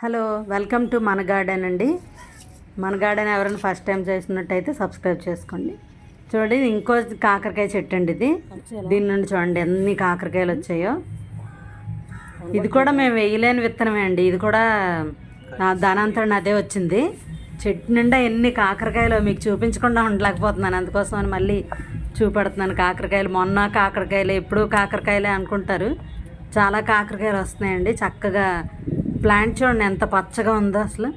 Hello welcome to మన garden అండి. మన గార్డెన్ ఎవరైనా ఫస్ట్ టైం చేసినట్టయితే సబ్స్క్రైబ్ చేసుకోండి. చూడండి ఇంకో కాకరకాయ చెట్టు అండి ఇది. దీని నుండి చూడండి ఎన్ని కాకరకాయలు వచ్చాయో. ఇది కూడా మేము వేయలేని విత్తనమే అండి. ఇది కూడా నా దానంతరం అదే వచ్చింది. చెట్టు నిండా ఎన్ని కాకరకాయలు మీకు చూపించకుండా ఉండలేకపోతున్నాను. అందుకోసం అని మళ్ళీ చూపెడుతున్నాను కాకరకాయలు. మొన్న కాకరకాయలు ఎప్పుడు కాకరకాయలే అనుకుంటారు. చాలా కాకరకాయలు వస్తున్నాయండి. చక్కగా ప్లాంట్ చూడండి ఎంత పచ్చగా ఉందో అసలు.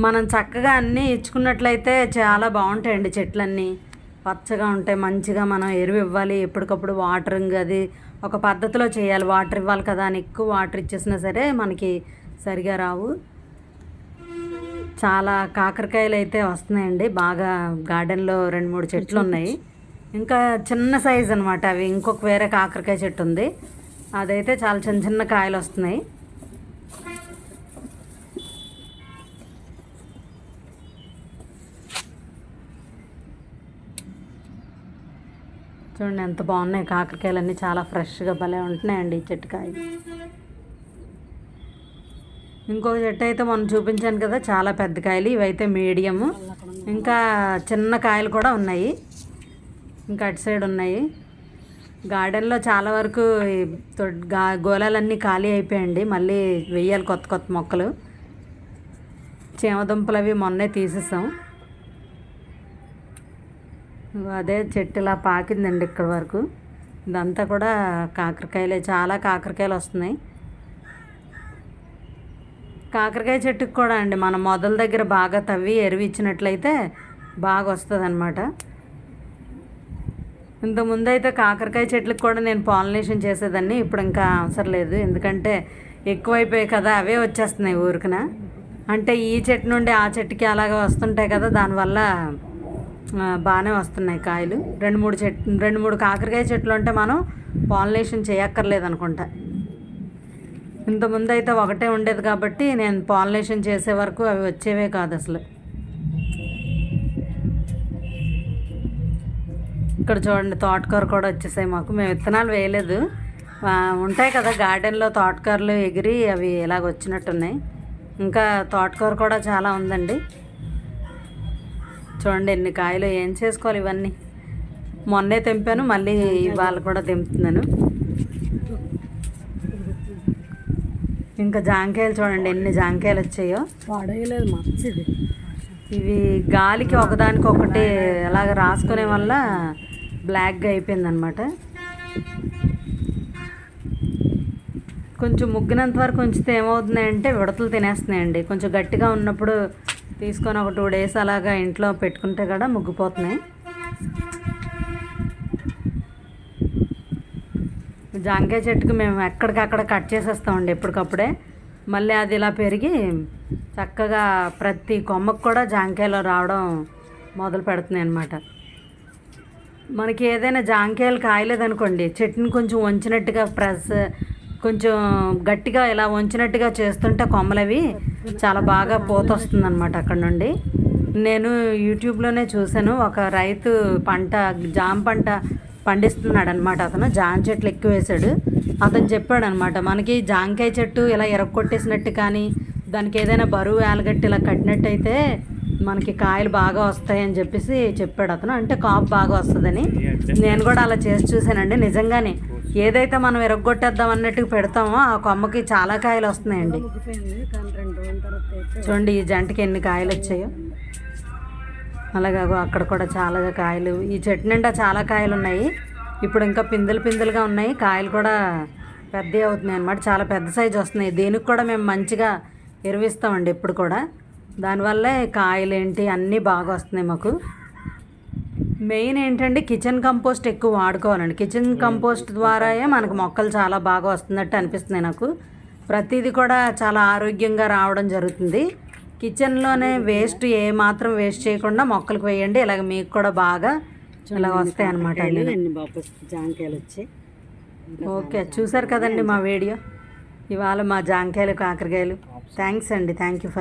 మనం చక్కగా అన్నీ ఇచ్చుకున్నట్లయితే చాలా బాగుంటాయండి చెట్లన్నీ. పచ్చగా ఉంటాయి మంచిగా మనం ఎరువు ఇవ్వాలి ఎప్పటికప్పుడు వాటరింగ్ అది ఒక పద్ధతిలో చేయాలి. వాటర్ ఇవ్వాలి కదా అని ఎక్కువ వాటర్ ఇచ్చేసినా సరే మనకి సరిగా రావు. చాలా కాకరకాయలు అయితే వస్తున్నాయండి. బాగా గార్డెన్లో రెండు మూడు చెట్లు ఉన్నాయి. ఇంకా చిన్న సైజ్ అనమాట అవి. ఇంకొక వేరే కాకరకాయ చెట్టు ఉంది. అదైతే చాలా చిన్న చిన్న కాయలు వస్తున్నాయి. చూడండి ఎంత బాగున్నాయి కాకరకాయలు అన్నీ చాలా ఫ్రెష్గా భలే ఉంటున్నాయండి ఈ చెట్టుకాయ ఇంకొక చెట్టు అయితే మనం చూపించాను కదా చాలా పెద్ద కాయలు ఇవైతే మీడియము. ఇంకా చిన్న కాయలు కూడా ఉన్నాయి. ఇంకా అటు సైడ్ ఉన్నాయి. గార్డెన్లో చాలా వరకు తొడ్- గా గోళాలన్నీ ఖాళీ అయిపోయాయండి. మళ్ళీ వెయ్యాలి కొత్త కొత్త మొక్కలు. చేమదుంపలు అవి మొన్నే తీసేసాం. అదే చెట్టు ఇలా పాకిందండి ఇక్కడ వరకు. ఇదంతా కూడా కాకరకాయలే. చాలా కాకరకాయలు వస్తున్నాయి. కాకరకాయ చెట్టుకు కూడా అండి మనం మొదల దగ్గర బాగా తవ్వి ఎరువు ఇచ్చినట్లయితే బాగా వస్తుంది అన్నమాట ఇంతకుముందు అయితే కాకరకాయ చెట్లకు కూడా నేను పాలినేషన్ చేసేదాన్ని ఇప్పుడు ఇంకా అవసరం లేదు. ఎందుకంటే ఎక్కువైపోయాయి కదా అవే వచ్చేస్తున్నాయి ఊరికన. అంటే ఈ చెట్టు నుండి ఆ చెట్టుకి అలాగే వస్తుంటాయి కదా దానివల్ల బాగానే వస్తున్నాయి కాయలు. రెండు మూడు చెట్లు రెండు మూడు కాకరకాయ చెట్లు అంటే మనం పాలినేషన్ చేయక్కర్లేదు అనుకుంటా. ఇంతకుముందు అయితే ఒకటే ఉండేది కాబట్టి నేను పాలినేషన్ చేసే వరకు అవి వచ్చేవే కాదు అసలు. ఇక్కడ చూడండి తోటకూర కూడా వచ్చేసాయి మాకు. మేము విత్తనాలు వేయలేదు. ఉంటాయి కదా గార్డెన్లో తోటకూరలు ఎగిరి అవి ఇలాగ వచ్చినట్టున్నాయి. ఇంకా తోటకూర కూడా చాలా ఉందండి. చూడండి ఎన్ని కాయలు ఏం చేసుకోవాలి ఇవన్నీ. మొన్నే తెంపాను మళ్ళీ ఇవాళ కూడా తెంపుతున్నాను. ఇంకా జాంకాయలు చూడండి ఎన్ని జాంకాయలు వచ్చాయో. వాడేయలేదు మంచిది ఇవి గాలికి ఒకదానికొకటి అలాగ రాసుకునే వల్ల బ్లాక్గా అయిపోయింది అనమాట కొంచెం ముగ్గినంత వరకు ఉంచితే ఏమవుతున్నాయంటే విడతలు తినేస్తున్నాయండి. కొంచెం గట్టిగా ఉన్నప్పుడు తీసుకొని ఒక టూ డేస్ అలాగా ఇంట్లో పెట్టుకుంటే కూడా ముగ్గిపోతున్నాయి. జాంకాయ చెట్టుకు మేము ఎక్కడికక్కడ కట్ చేసేస్తామండి ఎప్పటికప్పుడే. మళ్ళీ అది ఇలా పెరిగి చక్కగా ప్రతి కొమ్మకు కూడా జాంకాయలు రావడం మొదలు పెడుతున్నాయి అన్నమాట మనకి ఏదైనా జాంకాయలు కాయలేదనుకోండి చెట్టుని కొంచెం వంచినట్టుగా ప్రెస్ కొంచెం గట్టిగా ఇలా వంచినట్టుగా చేస్తుంటే కొమ్మలవి చాలా బాగా పోత వస్తుందన్నమాట అక్కడ నుండి. నేను యూట్యూబ్లోనే చూశాను ఒక రైతు పంట జామ పంట పండిస్తున్నాడు అనమాట అతను జామ చెట్లు ఎక్కువ వేశాడు. అతను చెప్పాడు అనమాట మనకి జాంకాయ చెట్టు ఇలా ఎరగొట్టేసినట్టు కానీ దానికి ఏదైనా బరువు వేలగట్టి ఇలా కట్టినట్టయితే మనకి కాయలు బాగా వస్తాయని చెప్పేసి చెప్పాడు అతను. అంటే కాపు బాగా వస్తుందని. నేను కూడా అలా చేసి చూశానండి. నిజంగానే ఏదైతే మనం ఇరగొట్టేద్దాం అన్నట్టుగా పెడతామో ఆ కొమ్మకి చాలా కాయలు వస్తున్నాయండి. చూడండి ఈ జంటకి ఎన్ని కాయలు వచ్చాయో. అలాగే అగో అక్కడ కూడా చాలా కాయలు. ఈ చెట్టు నిండా చాలా కాయలు ఉన్నాయి. ఇప్పుడు ఇంకా పిందెలు పిందెలుగా ఉన్నాయి. కాయలు కూడా పెద్దవి అవుతున్నాయి అన్నమాట చాలా పెద్ద సైజు వస్తున్నాయి. దీనికి కూడా మేము మంచిగా ఎరువిస్తామండి ఎప్పుడు కూడా. దానివల్లే కాయలు ఏంటి అన్నీ బాగా వస్తున్నాయి మాకు. మెయిన్ ఏంటంటే కిచెన్ కంపోస్ట్ ఎక్కువ వాడుకోవాలండి. కిచెన్ కంపోస్ట్ ద్వారాయే మనకు మొక్కలు చాలా బాగా వస్తున్నట్టు అనిపిస్తున్నాయి నాకు. ప్రతిదీ కూడా చాలా ఆరోగ్యంగా రావడం జరుగుతుంది. కిచెన్లోనే వేస్ట్ ఏ మాత్రం వేస్ట్ చేయకుండా మొక్కలకు వేయండి. ఇలాగ మీకు కూడా బాగా ఇలా వస్తాయి అనమాట జాంకాయలు వచ్చాయి. ఓకే చూసారు కదండి మా వీడియో. ఇవాళ మా జాంకాయలు కాకరకాయలు. థ్యాంక్స్ అండి థ్యాంక్ యూ ఫర్